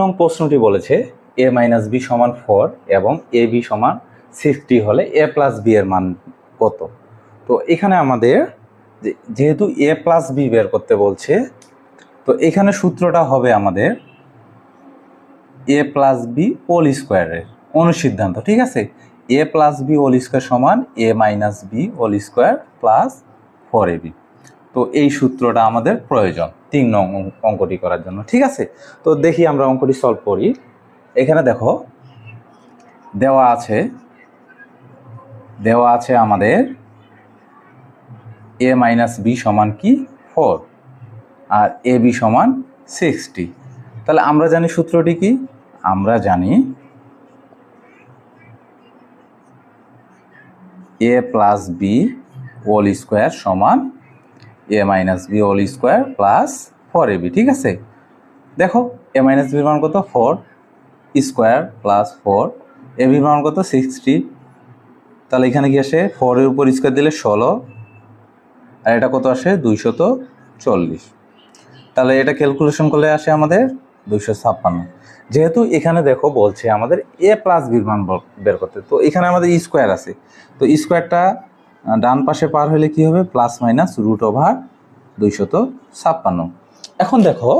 নং প্রশ্নটি বলেছে, এ মাইনাস বি সমান ফোর এবং এ বি সমান সিক্সটি হলে এ প্লাস বি এর মান কত? তো এখানে আমাদের যেহেতু এ প্লাস বি বের করতে বলছে, তো এখানে সূত্রটা হবে আমাদের এ প্লাস বি হোল স্কোয়ারের অনুসিদ্ধান্ত, ঠিক আছে? A plus B whole square সমান A minus B whole square plus four A B তো এই সূত্রটা আমাদের প্রয়োজন। তিন নং অঙ্ক- অঙ্কটি করার জন্য, ঠিক আছে? তো দেখি আমরা অঙ্কটি সলভ করি। এখানে দেখো, দেওয়া আছে দেওয়া আছে আমাদের এ মাইনাস বি সমান কি? ফোর আর এ বি সমান সিক্সটি তাহলে আমরা জানি সূত্রটি কি? আমরা জানি A plus B whole square সমান A minus B whole square plus four A B ঠিক আছে? দেখো এ মাইনাস বির মান কত? Four square plus four A বির মান কত? সিক্সটি তাহলে এখানে কি আসে? ফোরের উপর স্কোয়ার দিলে ষোলো। আর এটা কত আসে? দুইশত চল্লিশ। তাহলে এটা ক্যালকুলেশন করলে আসে আমাদের দুইশো ছাপ্পান্ন। যেহেতু এখানে দেখো, বলছে আমাদের এ প্লাস বির মান বের করতে। তো এখানে আমাদের স্কোয়ার আছে। তো স্কোয়ারটা ডান পাশে পার হলে কি হবে? প্লাস মাইনাস রুট ওভার দুইশত ছাপ্পান্ন। এখন দেখো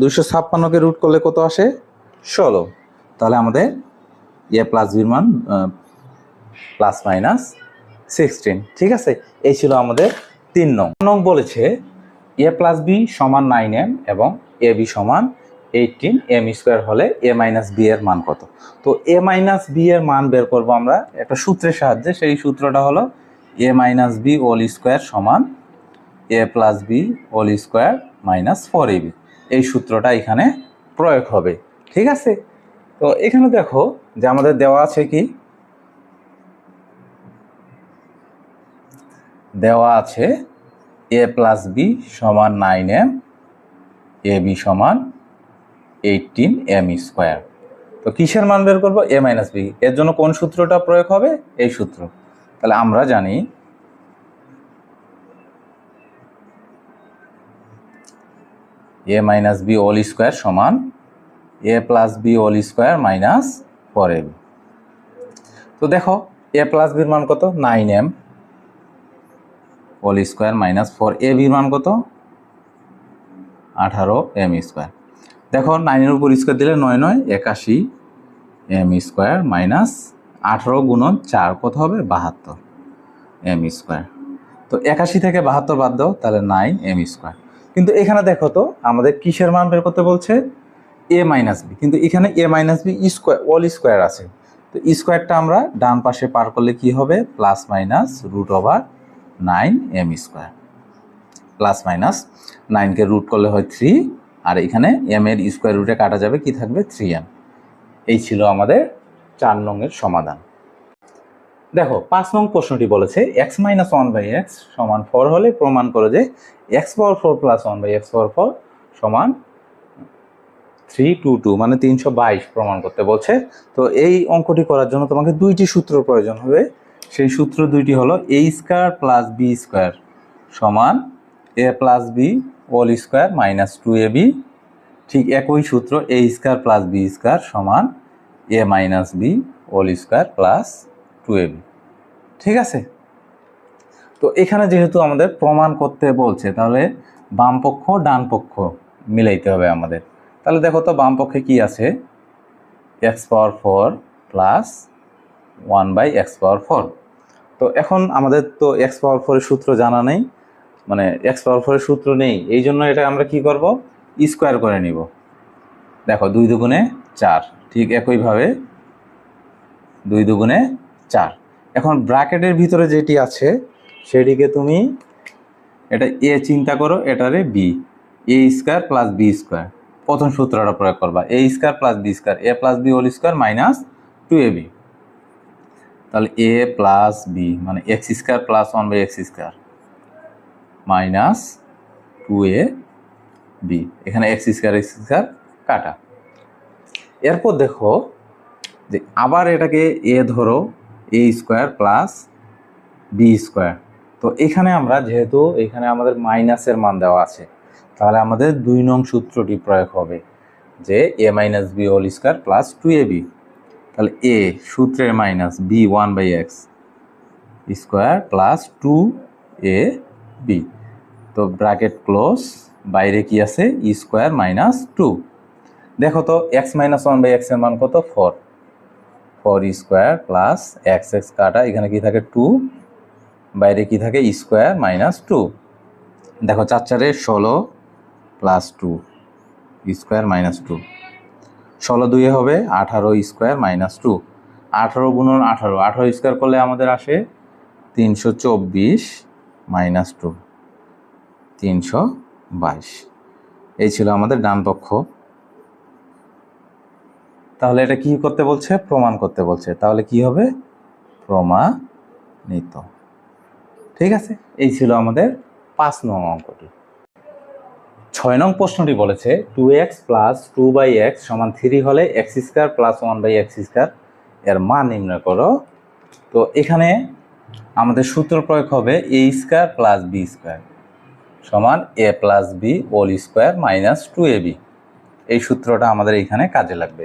দুইশো ছাপ্পান্নকে রুট করলে কত আসে? ষোলো। তাহলে আমাদের এ প্লাস বির মান প্লাস মাইনাস সিক্সটিন। ঠিক আছে? এই ছিল আমাদের তিন নং। নং বলেছে এ প্লাস বি সমান নাইন এম এবং এ বি সমান এইটিন এম স্কোয়ার হলে এ মাইনাস বি এর মান কত? তো এ মাইনাস বি এর মান বের করব আমরা একটা সূত্রের সাহায্যে। সেই সূত্রটা হলো A minus B whole square সমান A plus B whole square minus four B এই সূত্রটা এখানে প্রয়োগ হবে। ঠিক আছে? তো এখানে দেখো যে আমাদের দেওয়া আছে কি? দেওয়া আছে এ প্লাস বি সমান নাইন এম এ বি সমান এইটিন এম স্কোয়ার তো কিসের মান বের করব? এ মাইনাস বি এর জন্য কোন সূত্রটা প্রয়োগ হবে? এই সূত্র। তাহলে আমরা জানি A minus B whole square সমান A plus B whole square minus four A B তো দেখো এ প্লাস বির মান কত? Nine M whole square minus four A বির মান কত? আঠারো এম স্কোয়ার দেখো নাইনের উপর স্কোয়ার দিলে নয় নয়, একাশি এম স্কোয়ার মাইনাস আঠারো গুণন চার কত হবে? বাহাত্তর এম স্কোয়ার তো একাশি থেকে বাহাত্তর বাদ দাও, তাহলে নাইন এম স্কোয়ার কিন্তু এখানে দেখো তো, আমাদের কিসের মান বের করতে বলছে? এ মাইনাস বি কিন্তু এখানে A minus B square whole square আছে। তো স্কোয়ারটা আমরা ডান পাশে পার করলে কি হবে? Plus minus root over nine M square plus minus নাইনকে root করলে হয় থ্রি আর এখানে এম এর স্কোয়ার রুটে কাটা যাবে, কি থাকবে? থ্রি এম এই ছিল আমাদের চার নংয়ের সমাধান। দেখো, পাঁচ নং প্রশ্নটি বলেছে X minus one by X সমান ফোর হলে প্রমাণ করো যে X power four plus one by X power four সমান থ্রি টু টু মানে তিনশো বাইশ প্রমাণ করতে বলছে। তো এই অঙ্কটি করার জন্য তোমাকে দুইটি সূত্র প্রয়োজন হবে। সেই সূত্র দুইটি হলো A square plus B square সমান A plus B whole square minus two A B ঠিক একই সূত্র A square plus B square সমান A minus B whole square plus two A B ঠিক আছে? তো এখানে যেহেতু আমাদের প্রমাণ করতে বলছে, তাহলে বাম পক্ষ, ডান পক্ষ মিলাইতে হবে আমাদের। তাহলে দেখো তো বাম পক্ষে কি আছে? X power four plus one by X power four তো এখন আমাদের তো এক্স পাওয়ার ফোরের সূত্র জানা নেই। মানে এক্স পাওয়ার ফোরের সূত্র নেই, এই জন্য এটা আমরা কি করব? স্কোয়ার করে নিব। দেখো, দুই দুগুণে চার, ঠিক একইভাবে দুই দুগুণে চার। এখন ব্র্যাকেটের ভিতরে যেটি আছে, সেটিকে তুমি এটা এ চিন্তা করো, এটারে B A square plus B square প্রথম সূত্রটা প্রয়োগ করবা A square plus B square A plus B whole square minus two A B তাহলে এ প্লাস বি মানে X square plus one by X square minus two A B. এখানে x square x square কাটা। এরপর দেখো যে আবার এটাকে এ ধরো, A square plus B square. তো এখানে আমরা যেহেতু এখানে আমাদের মাইনাসের মান দেওয়া আছে, তাহলে আমাদের দুই নং সূত্রটি প্রয়োগ হবে যে A minus B whole square plus two A B. তাহলে এ সূত্রের minus B one by X square plus two A B তো ব্র্যাকেট ক্লোজ বাইরে কি আছে? ই স্কোয়ার মাইনাস টু দেখো তো এক্স মাইনাস ওয়ান বাই এক্সের মান কত? Four four square plus X X কাটা, এখানে কি থাকে? টু বাইরে কি থাকে? স্কোয়ার মাইনাস টু দেখো, চার চারে ষোলো plus two square minus two ষোলো দুয়ে হবে, আঠারো স্কোয়ার মাইনাস টু আঠারো গুণন আঠারো। আঠারো স্কোয়ার করলে আমাদের আসে তিনশো চব্বিশ মাইনাস টু, তিনশো বাইশ। এই ছিল আমাদের ডান পক্ষ। তাহলে এটা কি করতে বলছে? প্রমাণ করতে বলছে। তাহলে কি হবে? প্রমাণিত। ঠিক আছে? এই ছিল আমাদের পাঁচ নং অঙ্কটি। ছয় নং প্রশ্নটি বলেছে two X plus two by X সমান থ্রি হলে X square plus one by X square এর মান নির্ণয় করো। তো এখানে আমাদের সূত্র প্রয়োগ হবে A square plus B square সমান A plus B whole square minus two A B এই সূত্রটা আমাদের এখানে কাজে লাগবে।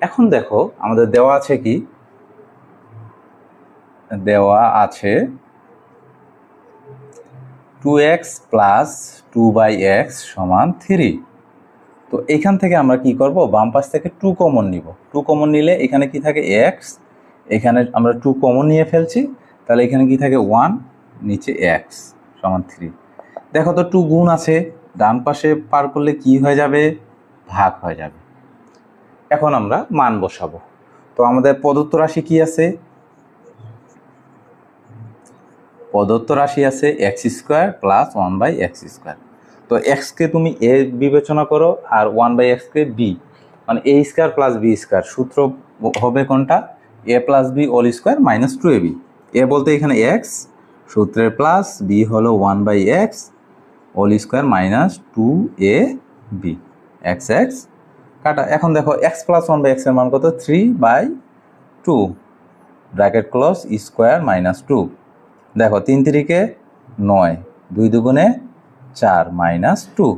এখন দেখো, আমাদের দেওয়া আছে কি? দেওয়া আছে two x plus two by x সমান থ্রি তো এখান থেকে আমরা কি করব? বাম পাশ থেকে টু কমন নিব। টু কমন নিলে এখানে কি থাকে? এক্স এখানে আমরা টু কমন নিয়ে ফেলছি। তাহলে এখানে কি থাকে? ওয়ান নিচে এক্স সমান থ্রি দেখো তো টু গুণ আছে, ডান পাশে পার করলে কি হয়ে যাবে? ভাগ হয়ে যাবে। এখন আমরা মান বসাবো। তো আমাদের প্রদত্ত রাশি কি আছে? প্রদত্ত রাশি আছে x square plus one by x square তো এক্সকে তুমি এ বিবেচনা করো আর ওয়ান বাই এক্সকে বি মানে A square plus B square সূত্র হবে কোনটা? A plus B all square minus two A B A বলতে এখানে এক্স সূত্রের প্লাস বি হলো one by x all square minus two A B x x কাটা, এখন দেখো এক্স প্লাস ওয়ান বাই এক্সের মান কত? Three by two bracket close square minus two দেখো, তিন তিরিকে নয়, দুই দুগুণে চার মাইনাস টু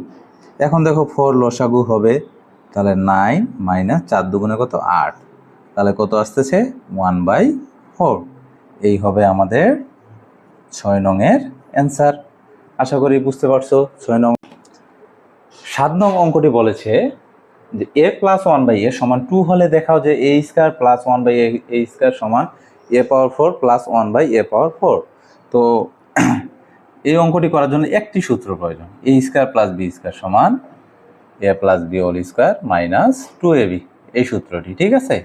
এখন দেখো ফোর লসাগু হবে, তাহলে নাইন মাইনাস চার দুগুণে কত? আট। তাহলে কত আসতেছে? ওয়ান বাই ফোর এই হবে আমাদের ছয় নংয়ের অ্যান্সার আশা করি বুঝতে পারছ, ছয় নং সাত নং অঙ্কটি বলেছে যে A plus one by A সমান টু হলে দেখাও যে A square plus one by A square সমান A power four plus one by A power four তো এই অঙ্কটি করার জন্য একটি সূত্র প্রয়োজন A square plus B square সমান A plus B whole square minus two A B এই সূত্রটি, ঠিক আছে?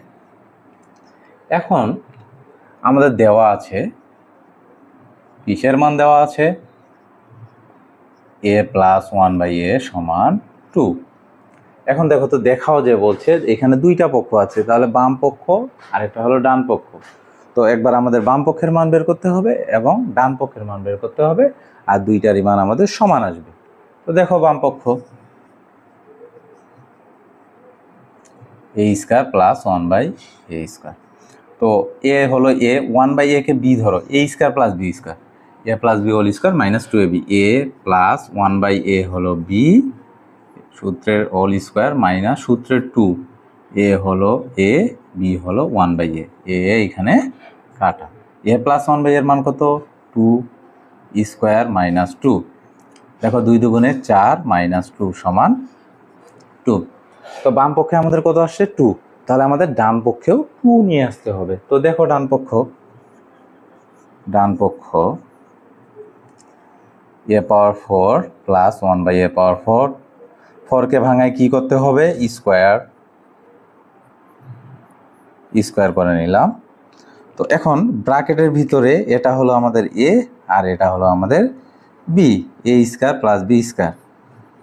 এখন আমাদের দেওয়া আছে, কিসের মান দেওয়া আছে? A plus one by A সমান টু এখন দেখো তো দেখাও যে বলছে এখানে দুইটা পক্ষ আছে, তাহলে বাম পক্ষ, আরেকটা হলো ডান পক্ষ। তো একবার আমাদের বাম পক্ষের মান বের করতে হবে এবং ডান পক্ষের মান বের করতে হবে, আর দুইটারই মান আমাদের সমান আসবে। তো দেখো বাম পক্ষ। A square plus one by A square তো এ হলো এ ওয়ান বাই এ কে বি ধরো A square plus B square A plus B whole square minus two A B A plus one by A হলো বি সূত্রের হোল স্কোয়ার মাইনাস সূত্রের two এ হলো A B হলো one by এ এ এখানে কাটা। এ plus one by এর মান কত? টু স্কোয়ার মাইনাস টু দেখো দুই দুগুণে চার মাইনাস টু সমান টু তো বাম পক্ষে আমাদের কত আসছে? টু তাহলে আমাদের ডান পক্ষেও টু নিয়ে আসতে হবে। তো দেখো ডান পক্ষ। ডান পক্ষ A power four plus one by A power four four ভাঙায় কি করতে হবে? স্কোয়ার স্কোয়ার করে নিলাম। তো এখন ব্র্যাকেটের ভিতরে এটা হলো আমাদের এ আর এটা হলো আমাদের B A square plus B square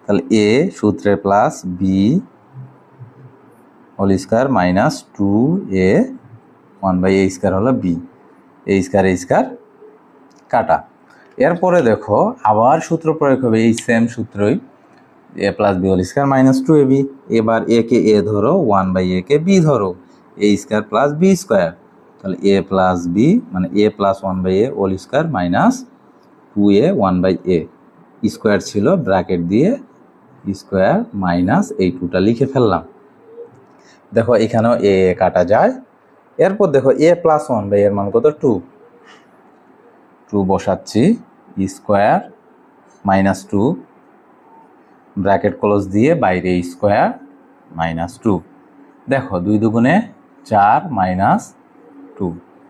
তাহলে এ সূত্রে plus B whole square minus two A one by A square হলো B A square A square কাটা। এরপরে দেখো, আবার সূত্র প্রয়োগ হবে, এই same সূত্রই। A plus B whole square minus two A B এবার এ কে এ ধরো ওয়ান বাই এ কে বি ধরো। A square plus B square তাহলে এ প্লাস বি মানে A plus one by A whole square minus two A one by A square ছিল bracket দিয়ে square minus এই টুটা লিখে ফেললাম। দেখো এখানেও এ কাটা যায়। এরপর দেখো এ প্লাস ওয়ান বাই এর মান কত? টু টু বসাচ্ছি square minus two bracket close দিয়ে বাইরে স্কোয়ার মাইনাস টু দেখো দুই দুগুণে চার মাইনাস টু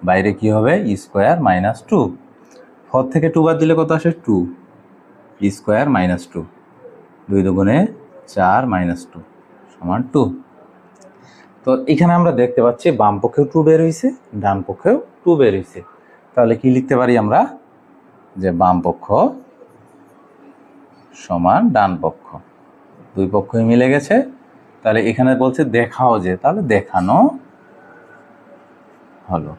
বাইরে কি হবে? স্কোয়ার মাইনাস টু ফর থেকে টু বাদ দিলে কত আসে? টু স্কোয়ার মাইনাস টু দুই দুগুণে চার মাইনাস টু সমান টু তো এখানে আমরা দেখতে পাচ্ছি বাম পক্ষেও টু বের হয়েছে ডান পক্ষেও টু বের হয়েছে তাহলে কি লিখতে পারি আমরা? যে বাম পক্ষ সমান ডান পক্ষ। দুই পক্ষই মিলে গেছে। তাহলে এখানে বলছে দেখাও যে, তাহলে দেখানো হলো।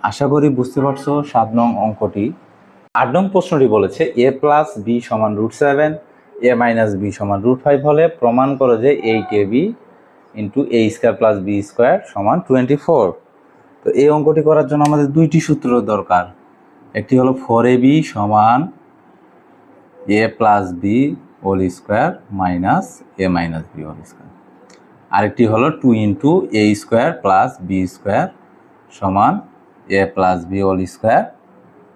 আশা করি বুঝতে পারছ, সাত নং অঙ্কটি। আট নং প্রশ্নটি বলেছে, এ প্লাস বি সমান root seven, A minus B সমান রুট ফাইভ হলে প্রমাণ করো যে eight A B into A square plus B square সমান টোয়েন্টি ফোর তো এই অঙ্কটি করার জন্য আমাদের দুইটি সূত্র দরকার। একটি হলো ফোর এ বি সমান A plus B whole square minus A minus B whole square আরেকটি হলো two into A square plus B square সমান A plus B whole square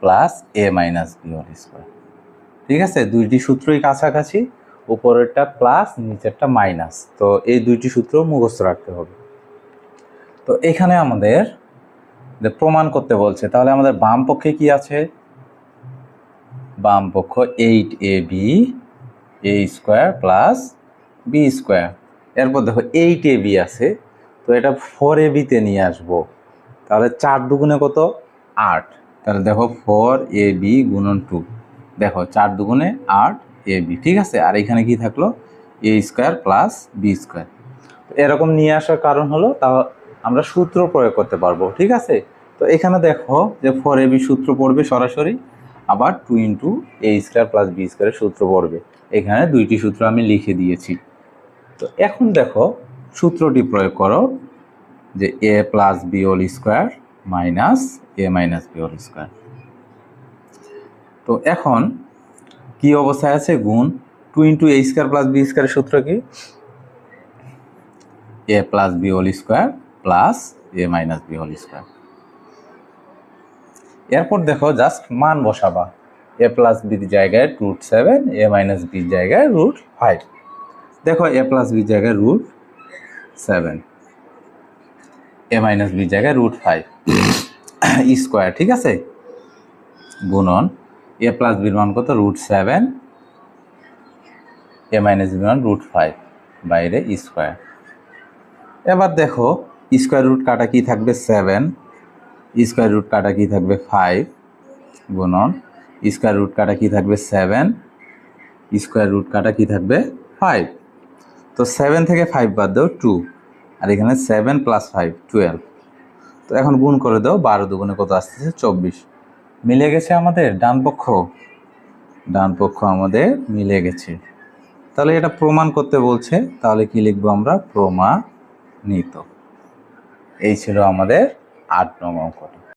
plus A minus B whole square ঠিক আছে? দুইটি সূত্রই কাছাকাছি। উপরেরটা plus নিচেরটা মাইনাস তো এই দুইটি সূত্র মুখস্থ রাখতে হবে। তো এখানে আমাদের প্রমাণ করতে বলছে, তাহলে আমাদের বাম পক্ষে কি আছে? বাম পক্ষ eight A B A square plus B square এরপর দেখো এইট এ বি আছে, তো এটা ফোর এ বিতে নিয়ে আসব। তাহলে চার দুগুণে কত? আট। তাহলে দেখো ফোর এ বি গুণন টু দেখো চার দুগুণে আট এ বি ঠিক আছে? আর এখানে কি থাকল? A square plus B square এরকম নিয়ে আসার কারণ হলো তা আমরা সূত্র প্রয়োগ করতে পারব, ঠিক আছে? তো এখানে দেখো যে ফোর এ বি সূত্র পড়বে সরাসরি, আবার two into A square plus B স্কোয়ারের সূত্র পড়বে। এখানে দুইটি সূত্র আমি লিখে দিয়েছি। তো এখন দেখো, সূত্রটি প্রয়োগ করো যে A plus B whole square minus A minus B whole square তো এখন কি অবস্থায় আছে? গুণ two into A square plus B স্কোয়ারের সূত্র কি? A plus B whole square plus A minus B whole square. এরপর দেখো, জাস্ট মান বসাবা। এ প্লাস বির জায়গায় রুট সেভেন, এ মাইনাস বির জায়গায় রুট ফাইভ। দেখো, এ প্লাস বির জায়গায় রুট সেভেন, এ মাইনাস বির জায়গায় রুট ফাইভ। স্কোয়ার, ঠিক আছে? গুণন এ প্লাস বির মান কত? রুট সেভেন এ মাইনাস বির মান রুট ফাইভ বাইরে স্কোয়ার এবার দেখো স্কোয়ার রুট কাটা কি থাকবে? সেভেন স্কোয়ার রুট কাটা কি থাকবে? ফাইভ গুণন। স্কোয়ার রুট কাটা কি থাকবে? সেভেন স্কোয়ার রুট কাটা কি থাকবে? ফাইভ তো সেভেন থেকে ফাইভ বাদ দাও টু আর এখানে সেভেন প্লাস ফাইভ টুয়েলভ তো এখন গুণ করে দাও, বারো দুগুণে কত আসতেছে? চব্বিশ। মিলে গেছে আমাদের? ডান পক্ষ। ডান পক্ষ আমাদের মিলে গেছে। তাহলে এটা প্রমাণ করতে বলছে, তাহলে কি লিখব আমরা? প্রমাণিত। এই ছিল আমাদের আট নং